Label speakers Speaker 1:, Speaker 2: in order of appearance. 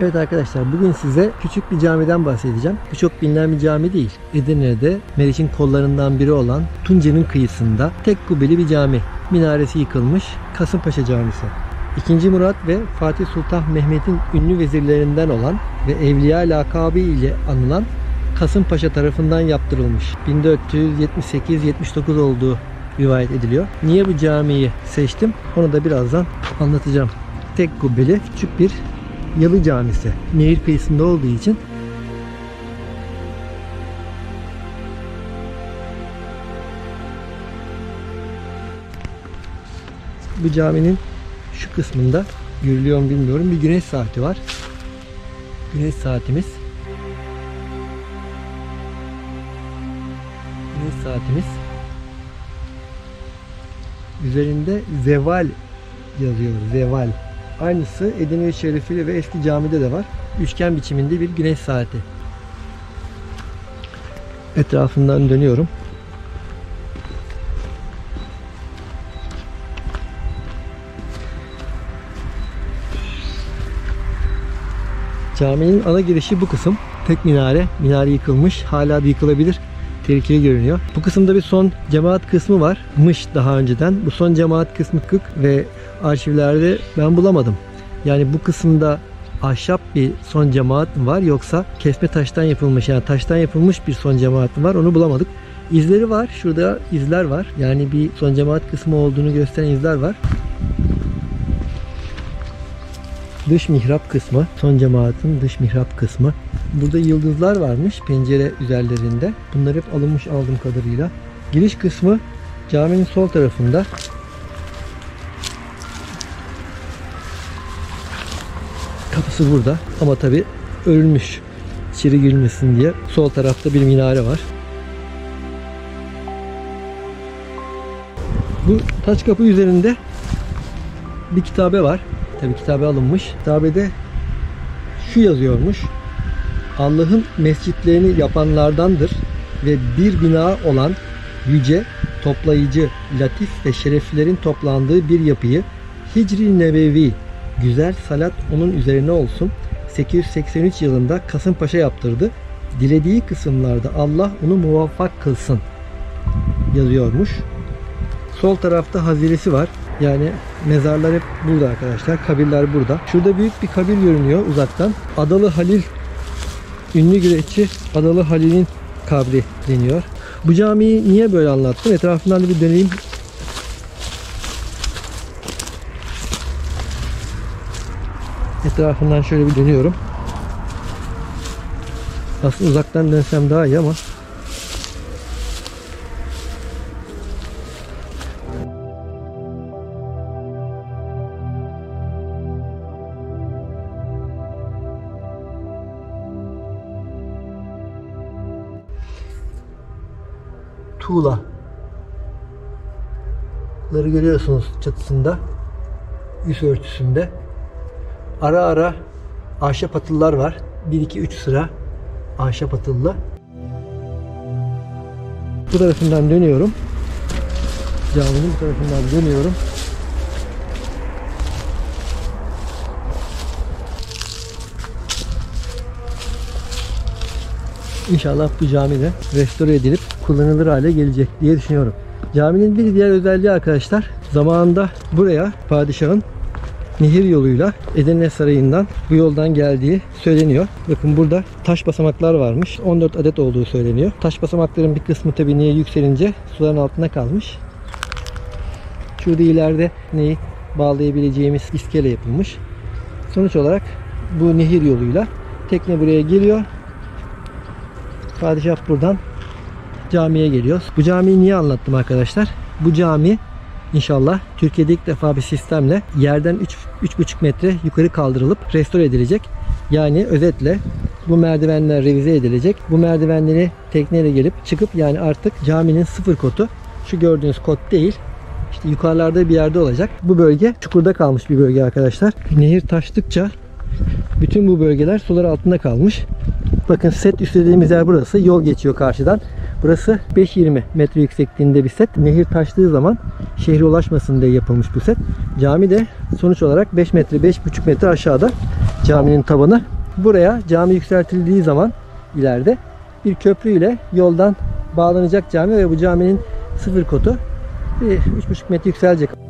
Speaker 1: Evet arkadaşlar bugün size küçük bir camiden bahsedeceğim. Bu çok bilinen bir cami değil. Edirne'de Meriç'in kollarından biri olan Tunca'nın kıyısında tek kubbeli bir cami. Minaresi yıkılmış Kasımpaşa Camisi. 2. Murat ve Fatih Sultan Mehmet'in ünlü vezirlerinden olan ve Evliya lakabı ile anılan Kasımpaşa tarafından yaptırılmış. 1478-79 olduğu rivayet ediliyor. Niye bu camiyi seçtim? Onu da birazdan anlatacağım. Tek kubbeli küçük bir Yalı Camisi. Nehir kıyısında olduğu için bu caminin şu kısmında görülüyor mu bilmiyorum bir güneş saati var. Güneş saatimiz. Güneş saatimiz. Üzerinde zeval yazıyor. Zeval. Aynısı Edirne Şerifili ve eski camide de var. Üçgen biçiminde bir güneş saati. Etrafından dönüyorum. Caminin ana girişi bu kısım. Tek minare. Minare yıkılmış. Hala da yıkılabilir. Tehlikeli görünüyor. Bu kısımda bir son cemaat kısmı var. Mış daha önceden. Bu son cemaat kısmı kık ve arşivlerde ben bulamadım. Yani bu kısımda ahşap bir son cemaat mi var yoksa kesme taştan yapılmış yani taştan yapılmış bir son cemaat mi var onu bulamadık. İzleri var. Şurada izler var. Yani bir son cemaat kısmı olduğunu gösteren izler var. Dış mihrap kısmı. Son cemaatin dış mihrap kısmı. Burada yıldızlar varmış pencere üzerlerinde. Bunlar hep alınmış aldığım kadarıyla. Giriş kısmı caminin sol tarafında. Kapısı burada ama tabi örülmüş. İçeri girmesin diye. Sol tarafta bir minare var. Bu taş kapı üzerinde bir kitabe var. Tabi kitabe alınmış. Kitabede şu yazıyormuş. Allah'ın mescitlerini yapanlardandır ve bir bina olan yüce, toplayıcı, latif ve şereflerin toplandığı bir yapıyı Hicri Nebevi güzel salat onun üzerine olsun 883 yılında Kasımpaşa yaptırdı. Dilediği kısımlarda Allah onu muvaffak kılsın yazıyormuş. Sol tarafta haziresi var. Yani mezarlar hep burada arkadaşlar. Kabirler burada. Şurada büyük bir kabir görünüyor uzaktan. Adalı Halil ünlü güreşçi Adalı Halil'in kabri deniyor. Bu camiyi niye böyle anlattım? Etrafından da bir döneyim. Etrafından şöyle bir dönüyorum. Aslında uzaktan dönsem daha iyi ama tuğla ları görüyorsunuz çatısında üst örtüsünde ara ara ahşap atıllar var. 1 2 3 sıra ahşap atıllı bu tarafından dönüyorum. Caminin bu tarafından dönüyorum. İnşallah bu cami de restore edilip kullanılır hale gelecek diye düşünüyorum. Caminin bir diğer özelliği arkadaşlar zamanında buraya padişahın nehir yoluyla Edirne Sarayı'ndan bu yoldan geldiği söyleniyor. Bakın burada taş basamaklar varmış. 14 adet olduğu söyleniyor. Taş basamakların bir kısmı tabii nehir yükselince suların altına kalmış. Şurada ileride neyi bağlayabileceğimiz iskele yapılmış. Sonuç olarak bu nehir yoluyla tekne buraya geliyor. Padişah buradan camiye geliyor. Bu camiyi niye anlattım arkadaşlar? Bu cami inşallah Türkiye'de ilk defa bir sistemle yerden 3-3,5 metre yukarı kaldırılıp restore edilecek. Yani özetle bu merdivenler revize edilecek. Bu merdivenleri tekneyle gelip çıkıp yani artık caminin sıfır kotu şu gördüğünüz kot değil. İşte yukarılarda bir yerde olacak. Bu bölge çukurda kalmış bir bölge arkadaşlar. Nehir taştıkça bütün bu bölgeler sular altında kalmış. Bakın set üstlediğimiz yer burası. Yol geçiyor karşıdan. Burası 5.20 metre yüksekliğinde bir set. Nehir taştığı zaman şehre ulaşmasın diye yapılmış bu set. Cami de sonuç olarak 5 metre 5.5 metre aşağıda caminin tabanı. Buraya cami yükseltildiği zaman ileride bir köprü ile yoldan bağlanacak cami ve bu caminin sıfır kotu 3.5 metre yükselecek.